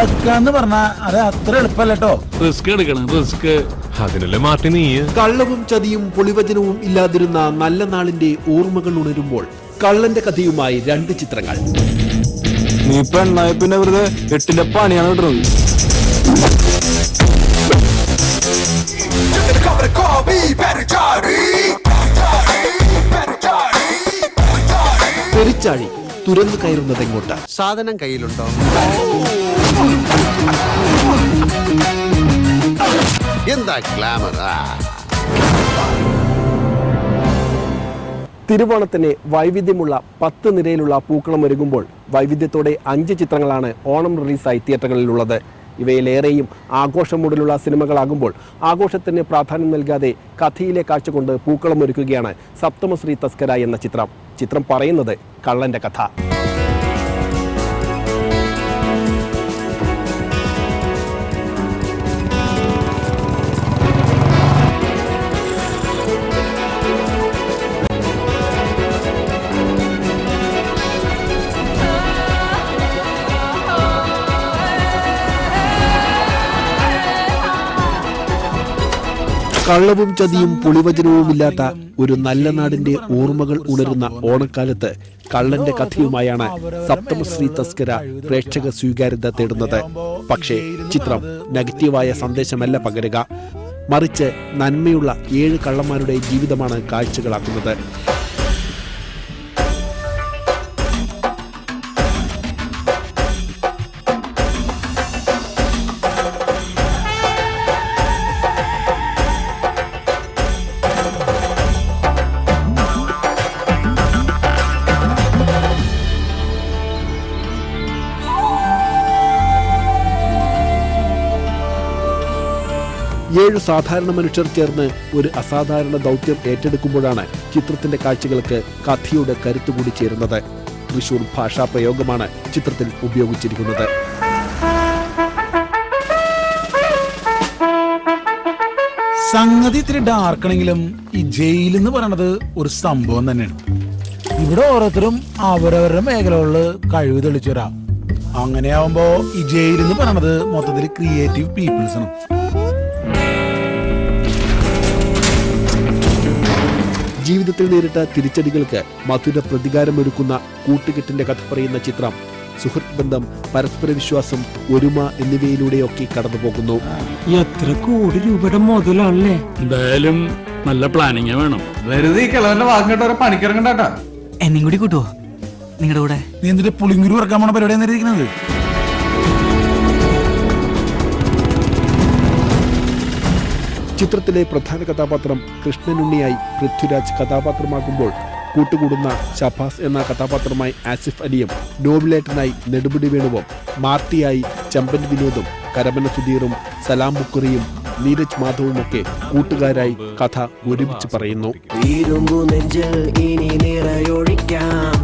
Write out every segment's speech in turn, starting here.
കക്കാന്ന് പറഞ്ഞാ അത് അത്ര എളുപ്പല്ലോ റിസ്ക് എടുക്കണം റിസ്ക് അതിനല്ലേ മാറ്റി നീ? കള്ളവും ചതിയും പൊളിവചനവും ഇല്ലാതിരുന്ന നല്ല നാളിന്റെ ഓർമ്മകൾ ഉണരുമ്പോൾ കള്ളന്റെ കഥയുമായി രണ്ട് ചിത്രങ്ങൾ. നീ പെണ്ണായ പിന്നെ വെറുതെ എട്ടിന്റെ പണിയാണ് കിട്ടുന്നത് പെരിച്ചാഴി. തുരന്നു കയറുന്നത് എങ്ങോട്ട്? സാധനം കയ്യിലുണ്ടോ? എന്താ ഗ്ലാമർ തിരുവോണത്തിന് വൈവിധ്യമുള്ള പത്ത് നിരയിലുള്ള പൂക്കളം ഒരുങ്ങുമ്പോൾ വൈവിധ്യത്തോടെ അഞ്ച് ചിത്രങ്ങളാണ് ഓണം റിലീസായി തിയേറ്ററുകളിലുള്ളത്. ഇവയിലേറെയും ആഘോഷം മൂടിലുള്ള സിനിമകളാകുമ്പോൾ ആഘോഷത്തിന് പ്രാധാന്യം നൽകാതെ കഥയിലെ കാഴ്ച കൊണ്ട് പൂക്കളം ഒരുക്കുകയാണ് സപ്തമശ്രീ തസ്കര എന്ന ചിത്രം. ചിത്രം പറയുന്നത് കള്ളന്റെ കഥ. കള്ളവും ചതിയും പുളിവചനവുമില്ലാത്ത ഒരു നല്ല നാടിന്റെ ഓർമ്മകൾ ഉണരുന്ന ഓണക്കാലത്ത് കള്ളന്റെ കഥയുമായാണ് സപ്തമശ്രീ തസ്കര പ്രേക്ഷക സ്വീകാര്യത തേടുന്നത്. പക്ഷേ ചിത്രം നെഗറ്റീവായ സന്ദേശമല്ല പകരുക. മറിച്ച് നന്മയുള്ള ഏഴ് കള്ളന്മാരുടെ ജീവിതമാണ് കാഴ്ചകളാക്കുന്നത്. സാധാരണ മനുഷ്യർ ചേർന്ന് ഒരു അസാധാരണ ദൗത്യം ഏറ്റെടുക്കുമ്പോഴാണ് ചിത്രത്തിന്റെ കാഴ്ചകൾക്ക് കഥയുടെ കരുത്തുകൂടി ചേരുന്നത്. തൃശൂർ ഭാഷാ പ്രയോഗമാണ് ചിത്രത്തിൽ ഉപയോഗിച്ചിരിക്കുന്നത്. സംഗതി ഇത്തിരി ഡാർക്കണെങ്കിലും ഈ ജയിൽ എന്ന് പറയണത് ഒരു സംഭവം തന്നെയാണ്. ഇവിടെ ഓരോരുത്തരും അവരവരുടെ മേഖലകളിൽ കഴിവ് തെളിച്ചവരാ. അങ്ങനെയാവുമ്പോ ഈ ജയിൽ എന്ന് പറയണത് മൊത്തത്തിൽ ക്രിയേറ്റീവ് പീപ്പിൾസ് ജീവിതത്തിൽ നേരിട്ട തിരിച്ചടികൾക്ക് മധുര പ്രതികാരമൊരുക്കുന്ന കൂട്ടുകെട്ടിന്റെ കഥ പറയുന്ന ചിത്രം സുഹൃത്ത് ബന്ധം പരസ്പര വിശ്വാസം ഒരുമ എന്നിവയിലൂടെയൊക്കെ കടന്നുപോകുന്നു. എത്ര കോടി രൂപയുടെ മുതലാണല്ലേ? എന്തായാലും നല്ല പ്ലാനിങ് വേണം. വെറുതെ ഈ കിളവന്റെ വാങ്ങിട്ട് പണിക്കിറങ്ങണ്ടാ എന്നെയും കൂടി കൂട്ടുവോ? നിങ്ങളുടെ കൂടെ? നീ എന്തിന്റെ പുളിങ്കുരു ഇറക്കാൻ പോണ പരിപാടിയാണ് ഇരിക്കുന്നത് ചിത്രത്തിലെ പ്രധാന കഥാപാത്രം കൃഷ്ണനുണ്ണിയായി പൃഥ്വിരാജ് കഥാപാത്രമാകുമ്പോൾ കൂട്ടുകൂടുന്ന ഷഫാസ് എന്ന കഥാപാത്രമായി ആസിഫ് അലിയും നോബിലേട്ടനായി നെടുപിടി വേണുവും മാർട്ടിയായി ചമ്പൻ വിനോദും കരമന സുധീറും സലാം ബുക്കറിയും നീരജ് മാധവുമൊക്കെ കൂട്ടുകാരായി കഥ ഒരുമിച്ച് പറയുന്നു. ഇനി നിറയൊഴിക്കാം.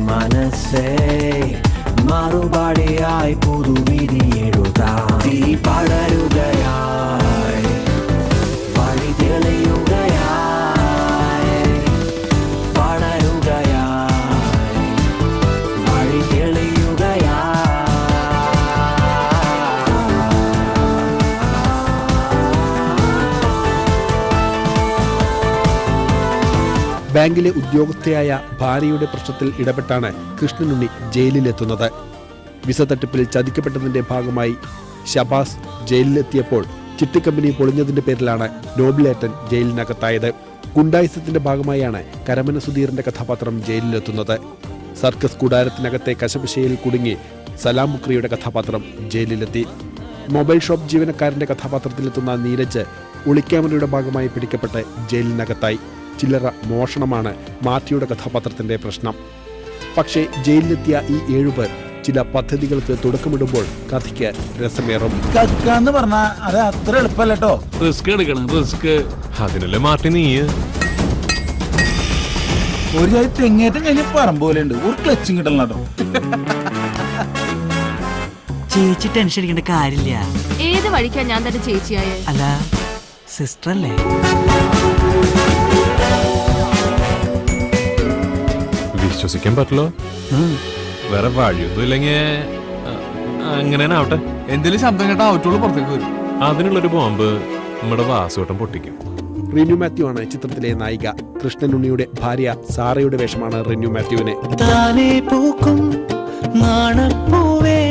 മനസ്സേ മറുപടിയായി പുതുവിധി എഴുതാം. തീ പടരുകയായി. ബാങ്കിലെ ഉദ്യോഗസ്ഥയായ ഭാര്യയുടെ പ്രശ്നത്തിൽ ഇടപെട്ടാണ് കൃഷ്ണനുണ്ണി ജയിലിലെത്തുന്നത്. വിസ തട്ടിപ്പിൽ ചതിക്കപ്പെട്ടതിന്റെ ഭാഗമായി ഷബാസ് ജയിലിലെത്തിയപ്പോൾ ചിട്ടിക്കമ്പനി പൊളിഞ്ഞതിന്റെ പേരിലാണ് നോബിലേട്ടൻ ജയിലിനകത്തായത്. ഗുണ്ടായുസത്തിന്റെ ഭാഗമായാണ് കരമന സുധീറിന്റെ കഥാപാത്രം ജയിലിലെത്തുന്നത്. സർക്കസ് കൂടാരത്തിനകത്തെ കശപശയിൽ കുടുങ്ങി സലാം മുക്രിയുടെ കഥാപാത്രം ജയിലിലെത്തി. മൊബൈൽ ഷോപ്പ് ജീവനക്കാരന്റെ കഥാപാത്രത്തിലെത്തുന്ന നീരജ് ഒളിക്യാമറയുടെ ഭാഗമായി പിടിക്കപ്പെട്ട് ജയിലിനകത്തായി. ചില്ലറ മോഷണമാണ് മാറ്റിയുടെ കഥാപാത്രത്തിന്റെ പ്രശ്നം. പക്ഷേ ജയിലിലെത്തിയ ഈ ഏഴുപേർ ചില പദ്ധതികൾക്ക് തുടക്കമിടുമ്പോൾ കഥയ്ക്ക് രസമേറും. അത് അത്ര റിസ്ക് എടുക്കണം റിസ്ക് അതിനല്ലേ നീ? ഒരു ജാതി തെങ്ങേറ്റം കഴിഞ്ഞ പറമ്പ് പോലെ ഉണ്ട് ഒരു ക്ലച്ചും കിട്ടണം കേട്ടോ ചേച്ചി ടെൻഷൻ അടിക്കേണ്ട കാര്യമില്ല. ഏത് വഴിക്കാ ഞാൻ തന്നെ ചേച്ചിയായ? അല്ല സിസ്റ്റർ അല്ലേ? വിശ്വസിക്കാൻ പറ്റില്ല വേറെ വഴിയൊന്നും ഇല്ലെങ്കിൽ അങ്ങനെ ആവട്ടെ. എന്തെങ്കിലും ശബ്ദം കേട്ടാ അവറ്റുള്ളൂ പുറത്തേക്ക് വരും. അതിനുള്ളൊരു ബോംബ് നമ്മുടെ വാസുവട്ടം പൊട്ടിക്കും. റിനു മാത്യു ആണ് ചിത്രത്തിലെ നായിക. കൃഷ്ണനുണ്ണിയുടെ ഭാര്യ സാറയുടെ വേഷമാണ് റിനു മാത്യുവിനെ. താനേ പൂക്കും നാണപ്പൂവേ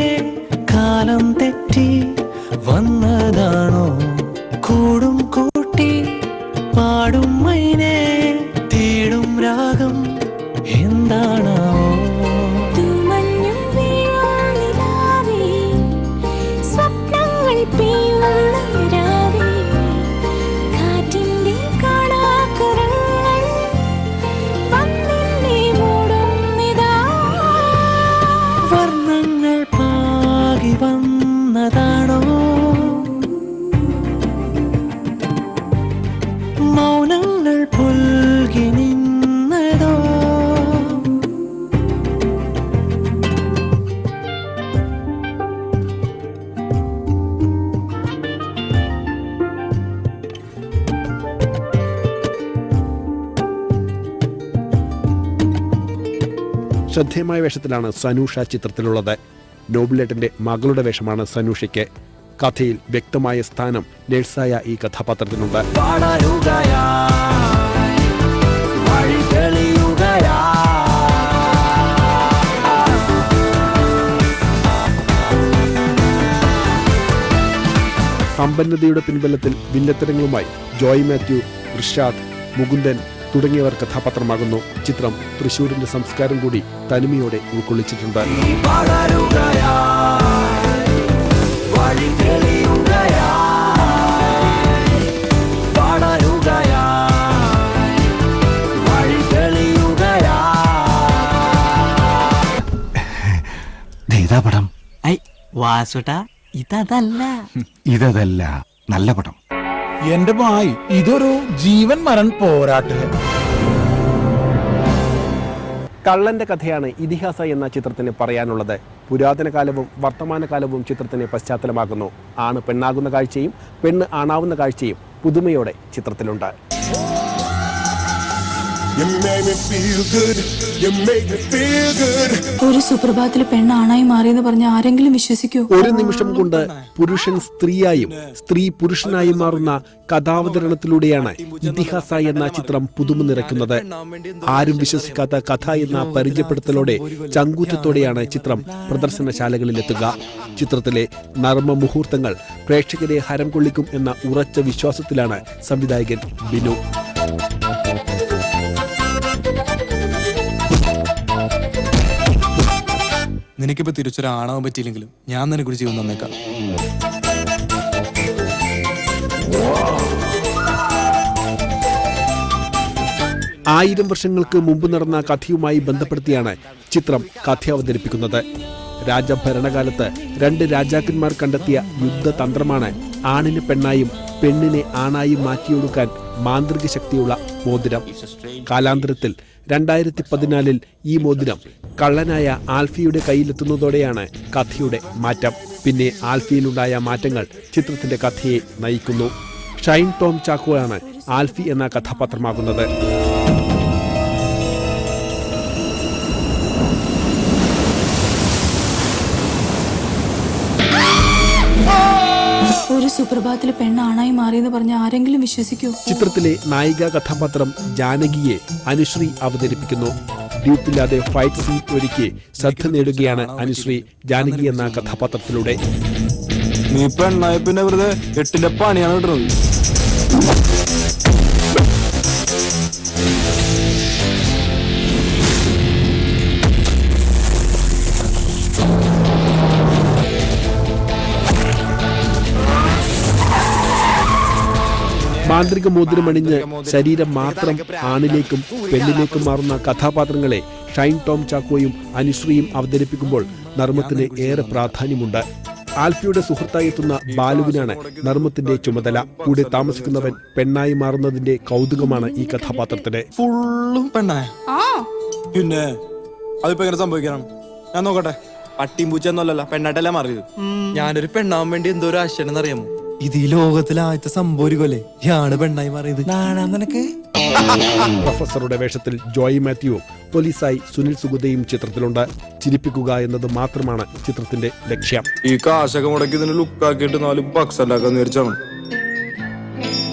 കാലം തെറ്റി വന്നതാണോ ശ്രദ്ധേയമായ വേഷത്തിലാണ് സനൂഷ ചിത്രത്തിലുള്ളത്. നോബിലേട്ടന്റെ മകളുടെ വേഷമാണ് സനൂഷയ്ക്ക് കഥയിൽ വ്യക്തമായ സ്ഥാനം നേഴ്സായ ഈ കഥാപാത്രത്തിനുണ്ട്. സമ്പന്നതയുടെ പിൻബലത്തിൽ വില്ലത്തരങ്ങളുമായി ജോയ് മാത്യു ഋഷാദ് മുകുന്ദൻ തുടങ്ങിയവർ കഥാപാത്രമാകുന്നു. ചിത്രം തൃശൂരിന്റെ സംസ്കാരം കൂടി തനിമയോടെ ഉൾക്കൊള്ളിച്ചിട്ടുണ്ട്. ഇതാ പടം. വാസുട്ടാ ഇതല്ല ഇതല്ല നല്ല പടം. എന്റെ മായി ഇതൊരു ജീവൻ മരൺ പോരാട്ടം. കള്ളന്റെ കഥയാണ് ഇതിഹാസ എന്ന ചിത്രത്തിന് പറയാനുള്ളത്. പുരാതന കാലവും വർത്തമാനകാലവും ചിത്രത്തിന് പശ്ചാത്തലമാക്കുന്നു ആണ് പെണ്ണാകുന്ന കാഴ്ചയും പെണ്ണ് ആണാവുന്ന കാഴ്ചയും പുതുമയോടെ ചിത്രത്തിലുണ്ട്. ഒരു സുപ്രഭാതത്തിൽ പെണ്ണാണായി മാറിയെന്ന് പറഞ്ഞ ആരെങ്കിലും വിശ്വസിക്കൂ. ഒരു നിമിഷം കൊണ്ട് പുരുഷൻ സ്ത്രീയായും സ്ത്രീ പുരുഷനായും മാറുന്ന കഥാവതരണത്തിലൂടെയാണ് ഇതിഹാസ എന്ന ചിത്രം പുതുമ നിറയ്ക്കുന്നത്. ആരും വിശ്വസിക്കാത്ത കഥ എന്ന പരിചയപ്പെടുത്തലോടെ ചങ്കൂറ്റത്തോടെയാണ് ചിത്രം പ്രദർശനശാലകളിലെത്തുക. ചിത്രത്തിലെ നർമ്മ മുഹൂർത്തങ്ങൾ പ്രേക്ഷകരെ ഹരം കൊള്ളിക്കും എന്ന ഉറച്ച വിശ്വാസത്തിലാണ് സംവിധായകൻ ബിനു. നിനക്കിപ്പോ തിരിച്ചൊരാണാവാൻ പറ്റിയില്ലെങ്കിലും ഞാൻ നിനക്കൊരു ജീവൻ തന്നേക്കാം. ആയിരം വർഷങ്ങൾക്ക് മുമ്പ് നടന്ന കഥയുമായി ബന്ധപ്പെടുത്തിയാണ് ചിത്രം കഥ അവതരിപ്പിക്കുന്നത്. രാജഭരണകാലത്ത് രണ്ട് രാജാക്കന്മാർ കണ്ടെത്തിയ യുദ്ധതന്ത്രമാണ് ആണിന് പെണ്ണായും പെണ്ണിനെ ആണായും മാറ്റിയൊടുക്കാൻ മാന്ത്രിക ശക്തിയുള്ള മോതിരം. കാലാന്തരത്തിൽ രണ്ടായിരത്തി പതിനാലിൽ ഈ മോതിരം കള്ളനായ ആൽഫിയുടെ കയ്യിലെത്തുന്നതോടെയാണ് കഥയുടെ മാറ്റം. പിന്നെ ആൽഫിയിലുണ്ടായ മാറ്റങ്ങൾ ചിത്രത്തിന്റെ കഥയെ നയിക്കുന്നു. ഷൈൻ ടോം ചാക്കോയാണ് ആൽഫി എന്ന കഥാപാത്രമാകുന്നത്. ഒരു സുപ്രഭാതത്തിൽ പെണ്ണാണായി മാറിയെന്ന് പറഞ്ഞ ആരെങ്കിലും വിശ്വസിക്കൂ. ചിത്രത്തിലെ നായിക കഥാപാത്രം ജാനകിയെ അനുശ്രീ അവതരിപ്പിക്കുന്നു. ഡ്യൂപ്പില്ലാതെ ഫൈറ്റ് സീൻ ഒരുക്കി ശ്രദ്ധ നേടുകയാണ് അനുശ്രീ ജാനകി എന്ന കഥാപാത്രത്തിലൂടെ. നീ പെണ്ണായ പിന്നെ വെറുതെ എട്ടിന്റെ പണിയാണ് കിട്ടുന്നത് മാന്ത്രിക മോതിരമണിഞ്ഞ് ശരീരം മാത്രം ആണിലേക്കും പെണ്ണിലേക്കും മാറുന്ന കഥാപാത്രങ്ങളെ ഷൈൻ ടോം ചാക്കോയും അനുശ്രീയും അവതരിപ്പിക്കുമ്പോൾ നർമ്മത്തിന് ഏറെ പ്രാധാന്യമുണ്ട്. ആൽഫിയുടെ സുഹൃത്തായി എത്തുന്ന ബാലുവിനാണ് നർമ്മത്തിന്റെ ചുമതല. കൂടെ താമസിക്കുന്നവൻ പെണ്ണായി മാറുന്നതിന്റെ കൗതുകമാണ് ഈ കഥാപാത്രത്തിന്. ഫുള്ളും പെണ്ണായ. പിന്നെ അതിപ്പോ എങ്ങനെ സംഭവിക്കണം? ഞാൻ നോക്കട്ടെ. പട്ടിയും പൂച്ച ഒന്നുമല്ലല്ലോ പെണ്ണായിട്ടല്ലേ മാറിയത്. ഞാനൊരു പെണ്ണാവാൻ വേണ്ടി എന്തോ ഒരു ആശയം അറിയാമോ ഇത് ഈ ലോകത്തിലെ ആദ്യത്തെ സംഭവം ഒരു കൊല്ലേ? ഞാണ് പെണ്ണായി മാറിയത്. നിനക്ക്? പ്രൊഫസറുടെ വേഷത്തിൽ ജോയ് മാത്യു പോലീസായി സുനിൽ സുഗതയും ചിത്രത്തിലുണ്ട്. ചിരിപ്പിക്കുക എന്നത് മാത്രമാണ് ചിത്രത്തിന്റെ ലക്ഷ്യം. ഈ കാശൊക്കെ മുടക്കി ഇതിന് ലുക്കാക്കിയിട്ട് നാല് ബക്സ് ഉണ്ടാക്കാന്ന് വിചാരിച്ചാണ്.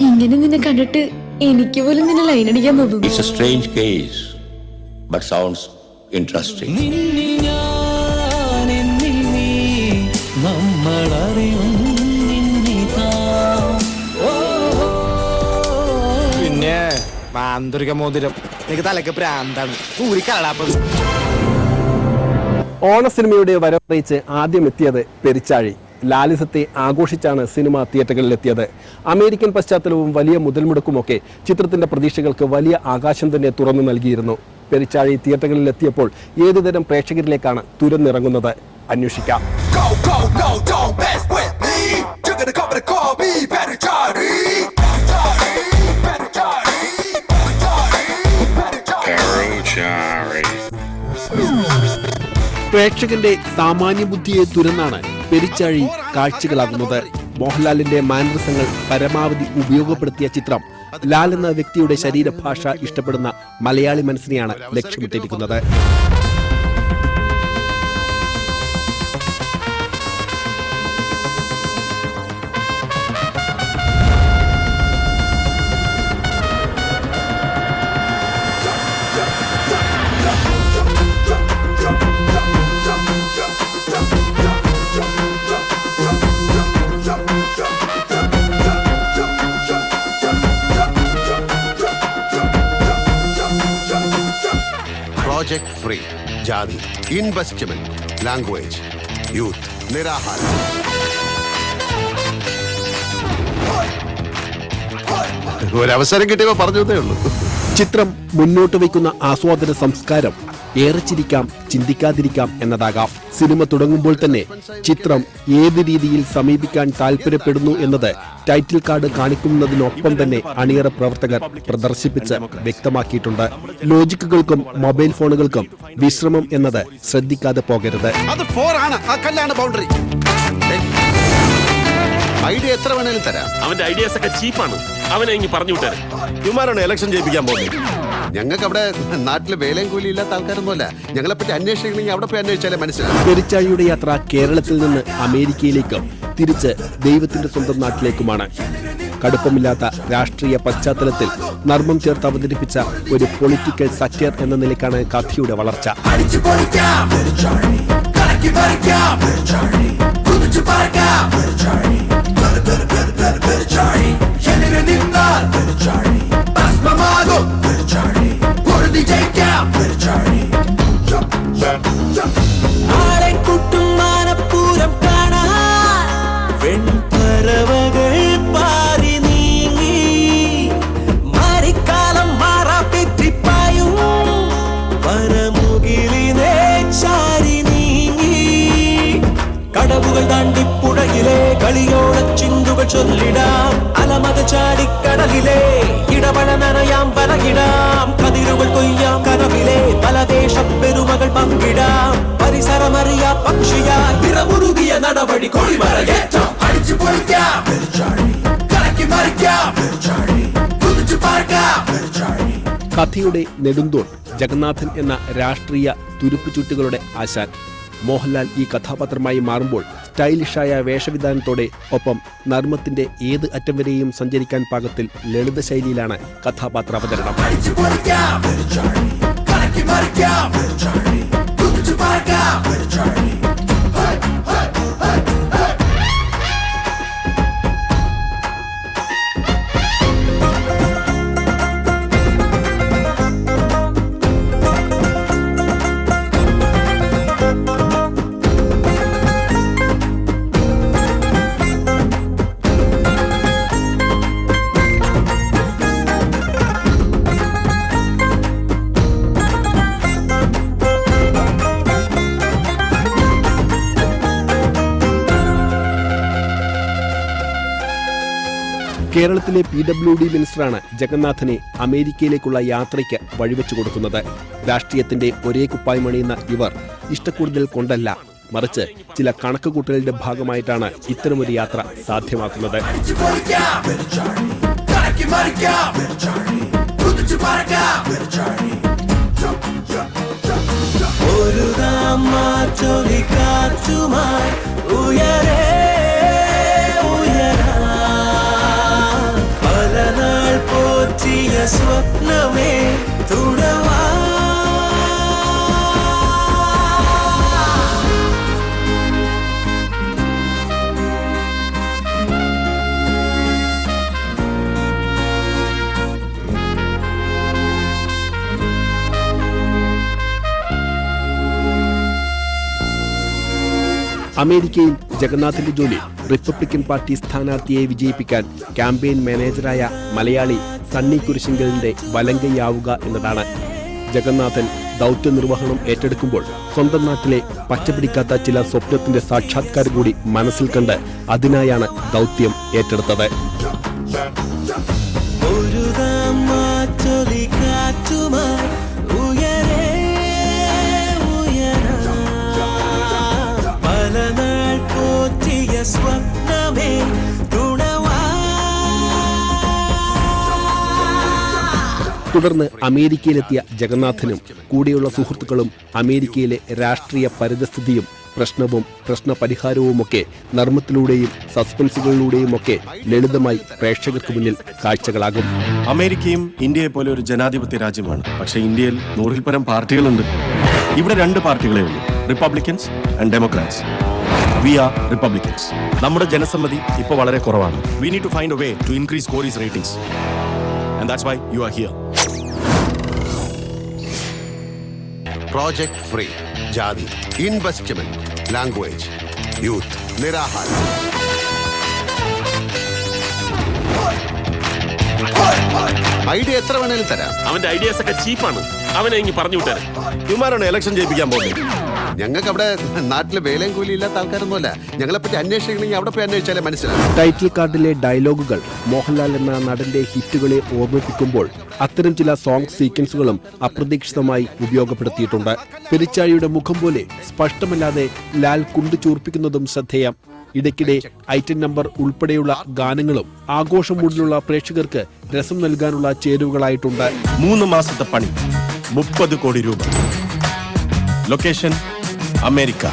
ഇങ്ങനെ നിന്നെ കണ്ടിട്ട് എനിക്ക് പോലും നിന്നെ ലൈൻ അടിക്കാൻ തോന്നുന്നു. It's a strange case but sounds interesting. മാന്തരിക മോതിരം. എനിക്ക് തലക്ക് പ്രാന്താണ്. ഓണ സിനിമയുടെ വരവറിയിച്ച് ആദ്യം എത്തിയത് പെരിച്ചാഴി. ലാലിസത്തെ ആഘോഷിച്ചാണ് സിനിമ തിയേറ്ററുകളിലെത്തിയത് അമേരിക്കൻ പശ്ചാത്തലവും വലിയ മുതൽമുടക്കുമൊക്കെ ചിത്രത്തിന്റെ പ്രതീക്ഷകൾക്ക് വലിയ ആകാശം തന്നെ തുറന്നു നൽകിയിരുന്നു. പെരിച്ചാഴി തിയേറ്ററുകളിൽ തിയേറ്ററുകളിലെത്തിയപ്പോൾ ഏതുതരം പ്രേക്ഷകരിലേക്കാണ് തുരന്നിറങ്ങുന്നത്? അന്വേഷിക്കാം. പ്രേക്ഷകന്റെ സാമാന്യ ബുദ്ധിയെ തുരന്നാണ് പെരിച്ചാഴി കാഴ്ചകളാകുന്നത്. മോഹൻലാലിന്റെ മാനരസങ്ങൾ പരമാവധി ഉപയോഗപ്പെടുത്തിയ ചിത്രം. ലാൽ എന്ന വ്യക്തിയുടെ ശരീരഭാഷ ഇഷ്ടപ്പെടുന്ന മലയാളി മനസ്സിനെയാണ് ലക്ഷ്യമിട്ടിരിക്കുന്നത്. ജാതി ഇൻവെസ്റ്റ്മെന്റ് ലാംഗ്വേജ് യൂത്ത് നിരാഹാരം. ഒരവസരം കിട്ടിയപ്പോ പറഞ്ഞതേ ഉള്ളൂ. ചിത്രം മുന്നോട്ട് വയ്ക്കുന്ന ആസ്വാദന സംസ്കാരം ഏറെ ചിരിക്കാം ചിന്തിക്കാതിരിക്കാം എന്നതാകാം. സിനിമ തുടങ്ങുമ്പോൾ തന്നെ ചിത്രം ഏത് രീതിയിൽ സമീപിക്കാൻ താല്പര്യപ്പെടുന്നു എന്നത് ടൈറ്റിൽ കാർഡ് കാണിക്കുന്നതിനൊപ്പം തന്നെ അണിയറ പ്രവർത്തകർ പ്രദർശിപ്പിച്ച് വ്യക്തമാക്കിയിട്ടുണ്ട്. ലോജിക്കുകൾക്കും മൊബൈൽ ഫോണുകൾക്കും വിശ്രമം എന്നത് ശ്രദ്ധിക്കാതെ പോകരുത്. അത് ഫോർ ആണ്. ആ കല്ലാണ് ബൗണ്ടറി ഐഡിയ എത്ര വേണേലും തരാം. അവന്റെ ഐഡിയാസ് ഒക്കെ ചീപ്പാണ് അവനെ ഇനി പറഞ്ഞു വിട്ടേ ഇവന്മാരാണ് ഇലക്ഷൻ ജയിപ്പിക്കാൻ പോകുന്നത്. ഞങ്ങൾക്ക് അവിടെ നാട്ടിൽ വേലയും കൂലി ഇല്ലാത്ത ആൾക്കാരൊന്നുമല്ല. ഞങ്ങളെ പറ്റി അന്വേഷിക്കണമെങ്കിൽ അവിടെ പോയി അന്വേഷിച്ചാലേ മനസ്സിലാവും. പെരിച്ചാഴിയുടെ യാത്ര കേരളത്തിൽ നിന്ന് അമേരിക്കയിലേക്കും തിരിച്ച് ദൈവത്തിന്റെ സ്വന്തം നാട്ടിലേക്കുമാണ്. കടുപ്പമില്ലാത്ത രാഷ്ട്രീയ പശ്ചാത്തലത്തിൽ നർമ്മം ചേർത്ത് അവതരിപ്പിച്ച ഒരു പൊളിറ്റിക്കൽ സത്യർ എന്ന നിലയ്ക്കാണ് കഥയുടെ വളർച്ച. உறுதி ஜெயிக்க. ஆடை குட்டும் மானப்பூரம் காணா வெண் பறவகள் பாரி நீங்கி மாறிக்காலம் மாறா பெற்றி தாண்டி പുഴയിലെ കളിയോട ചിന്തുകൾ ചൊല്ലിടാം. അലമത ചാടിക്കടലിലെ ഇടപഴ നനയാം പലകിടാം. കതിരുകൾ കൊയ്യാം കനവിലെ പലദേശ പെരുമകൾ പങ്കിടാം. പരിസരമറിയാ പക്ഷിയാ ഇറമുറുകിയ നടപടി കൊളിമറയേറ്റം അടിച്ചു പൊളിക്കാം. കലക്കി മറിക്കാം. കുതിച്ചു പാർക്കാം. കഥയുടെ നെടുന്തോൺ ജഗന്നാഥൻ എന്ന രാഷ്ട്രീയ തുരുപ്പുചുറ്റുകളുടെ ആശാൻ. മോഹൻലാൽ ഈ കഥാപാത്രമായി മാറുമ്പോൾ സ്റ്റൈലിഷായ വേഷവിധാനത്തോടെ ഒപ്പം നർമ്മത്തിന്റെ ഏത് അറ്റം വരെയും സഞ്ചരിക്കാൻ പാകത്തിൽ ലളിത ശൈലിയിലാണ് കഥാപാത്ര അവതരണം കേരളത്തിലെ പി ഡബ്ല്യു ഡി മിനിസ്റ്ററാണ് ജഗന്നാഥനെ അമേരിക്കയിലേക്കുള്ള യാത്രയ്ക്ക് വഴിവെച്ചു കൊടുക്കുന്നത്. രാഷ്ട്രീയത്തിന്റെ ഒരേ കുപ്പായി മണിയുന്ന ഇവർ ഇഷ്ടക്കൂടുതൽ കൊണ്ടല്ല. മറിച്ച് ചില കണക്കുകൂട്ടലുടെ ഭാഗമായിട്ടാണ് ഇത്തരമൊരു യാത്ര സാധ്യമാക്കുന്നത്. പൊളിക്കാം കലക്കി മറിക്കാം കുതിച്ചു സ്വപ്നമേ തുടവാ അമേരിക്കയിൽ ജഗന്നാഥിന്റെ ജോലി റിപ്പബ്ലിക്കൻ പാർട്ടി സ്ഥാനാർത്ഥിയെ വിജയിപ്പിക്കാൻ ക്യാമ്പയിൻ മാനേജറായ മലയാളി സണ്ണി കുരിശിങ്കലിന്റെ വലങ്കയാവുക എന്നതാണ്. ജഗന്നാഥൻ ദൗത്യ നിർവഹണം ഏറ്റെടുക്കുമ്പോൾ സ്വന്തം നാട്ടിലെ പച്ചപിടിക്കാത്ത ചില സ്വപ്നത്തിന്റെ സാക്ഷാത്കാരം കൂടി മനസ്സിൽ കണ്ട് അതിനായാണ് ദൗത്യം ഏറ്റെടുത്തത്. സ്വപ്നമേ തുടർന്ന് അമേരിക്കയിലെത്തിയ ജഗന്നാഥനും കൂടെയുള്ള സുഹൃത്തുക്കളും അമേരിക്കയിലെ രാഷ്ട്രീയ പരിതസ്ഥിതിയും പ്രശ്നവും പ്രശ്നപരിഹാരവുമൊക്കെ നർമ്മത്തിലൂടെയും സസ്പെൻസുകളിലൂടെയും ഒക്കെ ലളിതമായി പ്രേക്ഷകർക്ക് മുന്നിൽ കാഴ്ചകളാകും. അമേരിക്കയും ഇന്ത്യയെ പോലെ ഒരു ജനാധിപത്യ രാജ്യമാണ്. പക്ഷേ ഇന്ത്യയിൽ നൂറിൽ പരം പാർട്ടികളുണ്ട്. ഇവിടെ രണ്ട് പാർട്ടികളേ ഉള്ളൂ. Republicans and Democrats we are Republicans നമ്മുടെ ജനസമ്മതി ഇപ്പോൾ വളരെ കുറവാണ്. We need to find a way to increase Corey's ratings and that's why you are here project free ജാതി ഇൻവെസ്റ്റ്മെന്റ് ലാംഗ്വേജ് യൂത്ത് നിരാഹാരം ഐഡിയ എത്ര വേണേലും തരാം. അവന്റെ ഐഡിയാസ് ഒക്കെ ചീപ്പാണ് അവനെ ഇങ്ങ് പറഞ്ഞു വിട്ടേ ഇവന്മാരാണ് ഇലക്ഷൻ ജയിപ്പിക്കാൻ പോകുന്നത്? ഞങ്ങൾക്ക് അവിടെ നാട്ടിൽ വേലയും കൂലി ഇല്ലാത്ത ആൾക്കാരൊന്നുമല്ല. ഞങ്ങളെ പറ്റി അന്വേഷിക്കണമെങ്കിൽ അവിടെ പോയി അന്വേഷിച്ചാലേ മനസ്സിലാവും. ടൈറ്റിൽ കാർഡിലെ ഡയലോഗുകൾ മോഹൻലാൽ എന്ന നടന്റെ ഹിറ്റുകളെ ഓർമ്മിപ്പിക്കുമ്പോൾ അത്തരം ചില സോങ് സീക്വൻസുകളും അപ്രതീക്ഷിതമായി ഉപയോഗപ്പെടുത്തിയിട്ടുണ്ട്. പെരിച്ചാഴിയുടെ മുഖം പോലെ സ്പഷ്ടമല്ലാതെ ലാൽ കുണ്ടു ചൂർപ്പിക്കുന്നതും ശ്രദ്ധേയം. ഇടയ്ക്കിടെ ഐറ്റം നമ്പർ ഉൾപ്പെടെയുള്ള ഗാനങ്ങളും ആഘോഷം മൂടിലുള്ള പ്രേക്ഷകർക്ക് രസം നൽകാനുള്ള ചേരുവകളായിട്ടുണ്ട്. മൂന്ന് മാസത്തെ പണി മുപ്പത് കോടി രൂപ. ലൊക്കേഷൻ അമേരിക്ക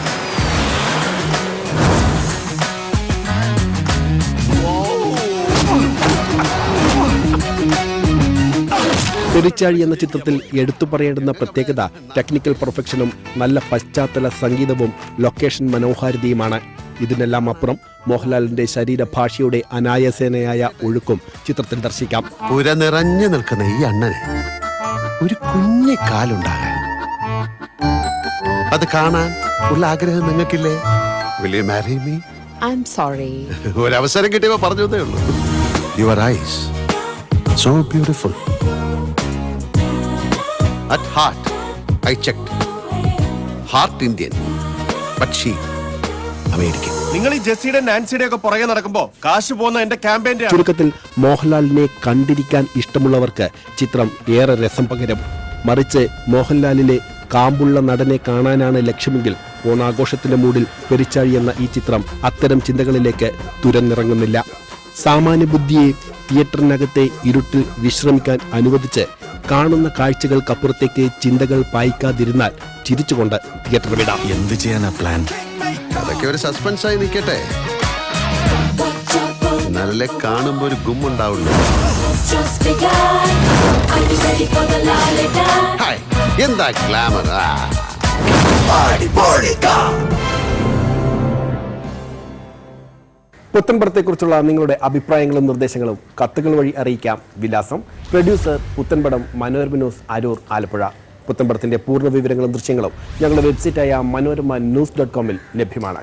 പെരിച്ചാഴി എന്ന ചിത്രത്തിൽ എടുത്തു പറയേണ്ടുന്ന പ്രത്യേകത ടെക്നിക്കൽ പെർഫെക്ഷനും നല്ല പശ്ചാത്തല സംഗീതവും ലൊക്കേഷൻ മനോഹാരിതയുമാണ്. ഇതിനെല്ലാം അപ്പുറം മോഹൻലാലിന്റെ ശരീരഭാഷയുടെ അനായസേനയായ ഒഴുക്കും ചിത്രത്തിൽ ദർശിക്കാം. പുര നിറഞ്ഞു നിൽക്കുന്ന ഈ അണ്ണന് ഒരു കുഞ്ഞു കാലുണ്ടാകാൻ അത് കാണാൻ ഉള്ള ആഗ്രഹം നിങ്ങൾക്കില്ലേ? Will you marry me I am sorry ഒരു അവസരം കിട്ടിയപ്പോ പറഞ്ഞതേ ഉള്ളൂ your eyes so beautiful at heart I check heart Indian പക്ഷി അമേരിക്കൻ നിങ്ങൾ ഈ ജെസ്സിയുടെ നാൻസിയുടെ ഒക്കെ പുറകെ നടക്കുമ്പോ കാശ് പോകുന്ന എന്റെ ക്യാമ്പയിന്റെ ചുരുക്കത്തിൽ മോഹൻലാലിനെ കണ്ടിരിക്കാൻ ഇഷ്ടമുള്ളവർക്ക് ചിത്രം ഏറെ രസം പകരം മറിച്ച് മോഹൻലാലിലെ കാമ്പുള്ള നടനെ കാണാനാണ് ലക്ഷ്യമെങ്കിൽ ഓണാഘോഷത്തിന്റെ മൂടിൽ പെരിച്ചാഴി എന്ന ഈ ചിത്രം അത്തരം ചിന്തകളിലേക്ക് തുരന്നിറങ്ങുന്നില്ല. സാമാന്യ ബുദ്ധിയെ തിയേറ്ററിനകത്തെ ഇരുട്ടിൽ വിശ്രമിക്കാൻ അനുവദിച്ച് കാണുന്ന കാഴ്ചകൾക്കപ്പുറത്തേക്ക് ചിന്തകൾ പായിക്കാതിരുന്നാൽ ചിരിച്ചുകൊണ്ട് തിയേറ്റർ വിടാം. എന്ത് ചെയ്യാനാ പ്ലാൻ? അതൊക്കെ ഒരു സസ്പെൻസ് ആയി നിൽക്കട്ടെ. നല്ല കാണുമ്പോ ഒരു ഗുമ്മുണ്ടാവുള്ളൂ. ഹായ് എന്താ ഗ്ലാമർ പുത്തൻപടത്തെക്കുറിച്ചുള്ള നിങ്ങളുടെ അഭിപ്രായങ്ങളും നിർദ്ദേശങ്ങളും കത്തുകൾ വഴി അറിയിക്കാം. വിലാസം. Producer Puthanpadam Manorama news Aroor Alappuzha. പുത്തൻപടത്തിന്റെ പൂർണ വിവരങ്ങളും ദൃശ്യങ്ങളും ഞങ്ങളുടെ വെബ്സൈറ്റായ മനോരമ ന്യൂസ് ഡോട്ട് കോമിൽ ലഭ്യമാണ്.